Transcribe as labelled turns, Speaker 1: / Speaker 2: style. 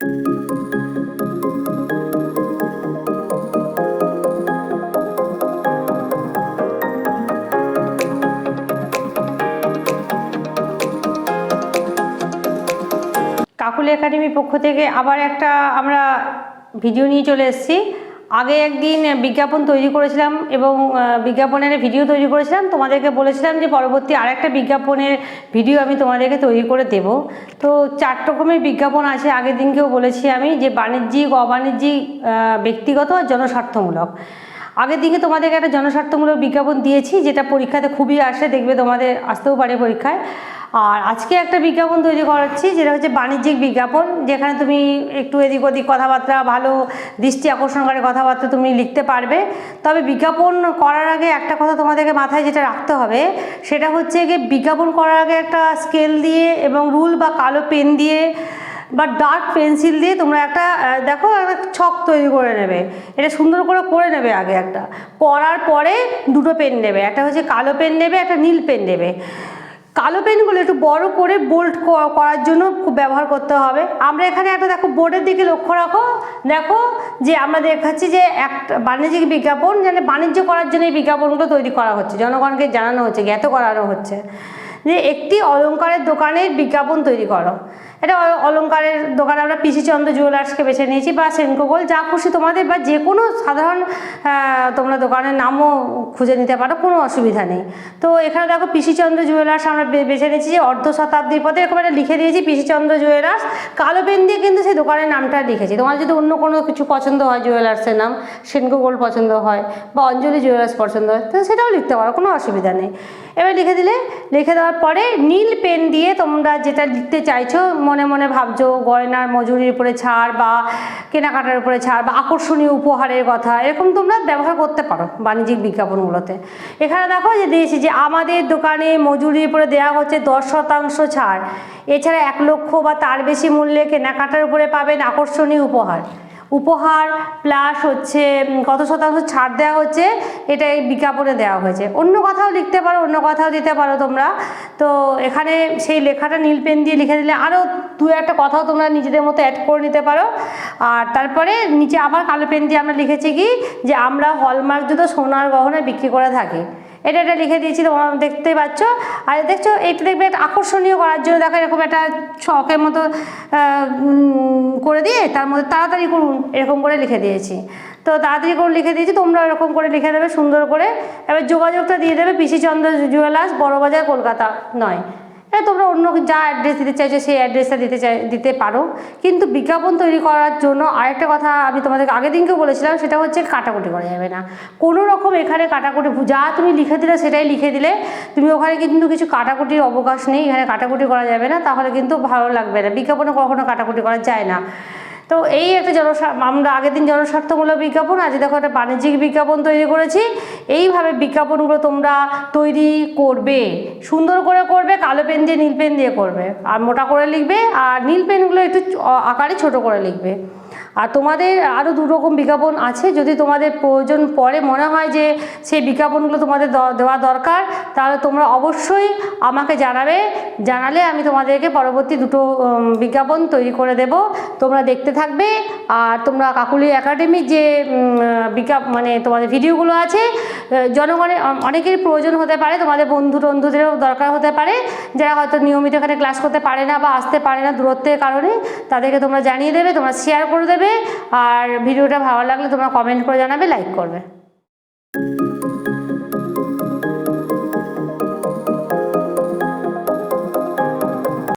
Speaker 1: কাকুলি একাডেমির পক্ষ থেকে আবার একটা আমরা ভিডিও নিয়ে চলে এসেছি। আগে একদিন বিজ্ঞাপন তৈরি করেছিলাম এবং বিজ্ঞাপনের ভিডিও তৈরি করেছিলাম। তোমাদেরকে বলেছিলাম যে পরবর্তী আরেকটা বিজ্ঞাপনের ভিডিও আমি তোমাদেরকে তৈরি করে দেব। তো চার রকমের বিজ্ঞাপন আছে। আগের দিনকেও বলেছি আমি যে বাণিজ্যিক, অবাণিজ্যিক ব্যক্তিগত আর জনস্বার্থমূলক। আগের দিকে তোমাদেরকে একটা জনস্বার্থমূলক বিজ্ঞাপন দিয়েছি, যেটা পরীক্ষাতে খুবই আসে। দেখবে তোমাদের, আসতেও পারে পরীক্ষায়। আর আজকে একটা বিজ্ঞাপন তৈরি করাচ্ছি, যেটা হচ্ছে বাণিজ্যিক বিজ্ঞাপন, যেখানে তুমি একটু এদিক ওদিক কথাবার্তা, ভালো দৃষ্টি আকর্ষণকারী কথাবার্তা তুমি লিখতে পারবে। তবে বিজ্ঞাপন করার আগে একটা কথা তোমাদেরকে মাথায় যেটা রাখতে হবে, সেটা হচ্ছে গিয়ে বিজ্ঞাপন করার আগে একটা স্কেল দিয়ে এবং রুল বা কালো পেন দিয়ে বা ডার্ক পেন্সিল দিয়ে তোমরা একটা দেখো একটা ছক তৈরি করে নেবে। এটা সুন্দর করে করে নেবে আগে একটা। করার পরে দুটো পেন নেবে, একটা হচ্ছে কালো পেন নেবে, একটা নীল পেন নেবে। কালো পেনগুলো একটু বড় করে বোল্ড করার জন্য খুব ব্যবহার করতে হবে। আমরা এখানে একটা দেখো বোর্ডের দিকে লক্ষ্য রাখো। দেখো যে আমরা দেখাচ্ছি যে একটা বাণিজ্যিক বিজ্ঞাপন, যেন বাণিজ্য করার জন্য এই বিজ্ঞাপনগুলো তৈরি করা হচ্ছে। জনগণকে জানানো হচ্ছে, জ্ঞাত করানো হচ্ছে। যে একটি অলঙ্কারের দোকানের বিজ্ঞাপন তৈরি করো। এটা অ- অলংকারের দোকানে আমরা পিসি চন্দ্র জুয়েলার্সকে বেছে নিয়েছি বা সেনকো গোল্ড, যা খুশি তোমাদের বা যে কোনো সাধারণ তোমরা দোকানের নামও খুঁজে নিতে পারো, কোনো অসুবিধা নেই। তো এখানে দেখো পিসি চন্দ্র জুয়েলার্স আমরা বেছে নিয়েছি যে অর্ধ শতাব্দীর পথে একটা লিখে দিয়েছি, পিসি চন্দ্র জুয়েলার্স কালো পেন দিয়ে কিন্তু সেই দোকানের নামটা লিখেছি। তোমার যদি অন্য কোনো কিছু পছন্দ হয় জুয়েলার্সের নাম, সেনকো গোল্ড পছন্দ হয় বা অঞ্জলি জুয়েলার্স পছন্দ হয়, তো সেটাও লিখতে পারো, কোনো অসুবিধা নেই। এবার লিখে দিলে, লিখে দেওয়ার পরে নীল পেন দিয়ে তোমরা যেটা লিখতে চাইছো মনে মনে ভাবছ গয়নার মজুরির উপরে ছাড় বা কেনাকাটার উপরে ছাড় বা আকর্ষণীয় উপহারের কথা, এরকম তোমরা ব্যবহার করতে পারো বাণিজ্যিক বিজ্ঞাপনগুলোতে। এখানে দেখো যে দিয়েছি যে আমাদের দোকানে মজুরির উপরে দেওয়া হচ্ছে দশ শতাংশ ছাড়। এছাড়া এক লক্ষ বা তার বেশি মূল্যে কেনাকাটার উপরে পাবেন আকর্ষণীয় উপহার। উপহার প্লাস হচ্ছে কত শতাংশ ছাড় দেওয়া হচ্ছে, এটা এই বিজ্ঞাপনে দেওয়া হয়েছে। অন্য কথাও লিখতে পারো, অন্য কথাও দিতে পারো তোমরা। তো এখানে সেই লেখাটা নীল পেন দিয়ে লিখে দিলে আরও দু একটা কথাও তোমরা নিজেদের মতো অ্যাড করে নিতে পারো। আর তারপরে নিচে আবার কালো পেন দিয়ে আমরা লিখেছি কি? যে আমরা হলমার্কযুক্ত সোনার গহনা বিক্রি করে থাকি। এটা এটা লিখে দিয়েছি, তোমরা দেখতে পাচ্ছ। আর দেখছ, এইটা দেখবে একটা আকর্ষণীয় করার জন্য, দেখো এরকম একটা ছকের মতো করে দিয়ে তার মধ্যে তাড়াতাড়ি করুন, এরকম করে লিখে দিয়েছি। তো তাড়াতাড়ি করে লিখে দিয়েছি তোমরা এরকম করে লিখে দেবে, সুন্দর করে। এবার যোগাযোগটা দিয়ে দেবে পিসি চন্দ্র জুয়েলার্স, বড়বাজার, কলকাতা নয়। এ তোমরা অন্য যা অ্যাড্রেস দিতে চাইছো সেই অ্যাড্রেসটা দিতে চাই, দিতে পারো। কিন্তু বিজ্ঞাপন তৈরি করার জন্য আরেকটা কথা আমি তোমাদেরকে আগের দিনকে বলেছিলাম, সেটা হচ্ছে কাটাকুটি করা যাবে না। কোনো রকম এখানে কাটাকুটি যা তুমি লিখে দিলে সেটাই লিখে দিলে, তুমি ওখানে কিন্তু কিছু কাটাকুটির অবকাশ নেই, এখানে কাটাকুটি করা যাবে না, তাহলে কিন্তু ভালো লাগবে না। বিজ্ঞাপনে কখনো কাটাকুটি করা যায় না। তো এই একটা জনস্বার্থ আমরা আগের দিন জনস্বার্থমূলক বিজ্ঞাপন, আজ দেখো একটা বাণিজ্যিক বিজ্ঞাপন তৈরি করেছি। এইভাবে বিজ্ঞাপনগুলো তোমরা তৈরি করবে। সুন্দর করে করবে, কালো পেন দিয়ে, নীল পেন দিয়ে করবে। আর মোটা করে লিখবে, আর নীল পেনগুলো একটু আকারে ছোট করে লিখবে। আর তোমাদের আরও দু রকম বিজ্ঞাপন আছে, যদি তোমাদের প্রয়োজন পরে মনে হয় যে সেই বিজ্ঞাপনগুলো তোমাদের দেওয়া দরকার, তাহলে তোমরা অবশ্যই আমাকে জানাবে, জানালে আমি তোমাদেরকে পরবর্তী দুটো বিজ্ঞাপন তৈরি করে দেব। তোমরা দেখতে থাকবে, আর তোমরা কাকুলি একাডেমির যে বিজ্ঞাপ মানে তোমাদের ভিডিওগুলো আছে জনগণের অনেকের প্রয়োজন হতে পারে, তোমাদের বন্ধু বন্ধুদেরও দরকার হতে পারে, যারা হয়তো নিয়মিত এখানে ক্লাস করতে পারে না বা আসতে পারে না দূরত্বের কারণে, তাদেরকে তোমরা জানিয়ে দেবে, তোমরা শেয়ার করে দেবে, আর ভিডিওটা ভালো লাগলে তোমরা কমেন্ট করে জানাবে লাইক করবে।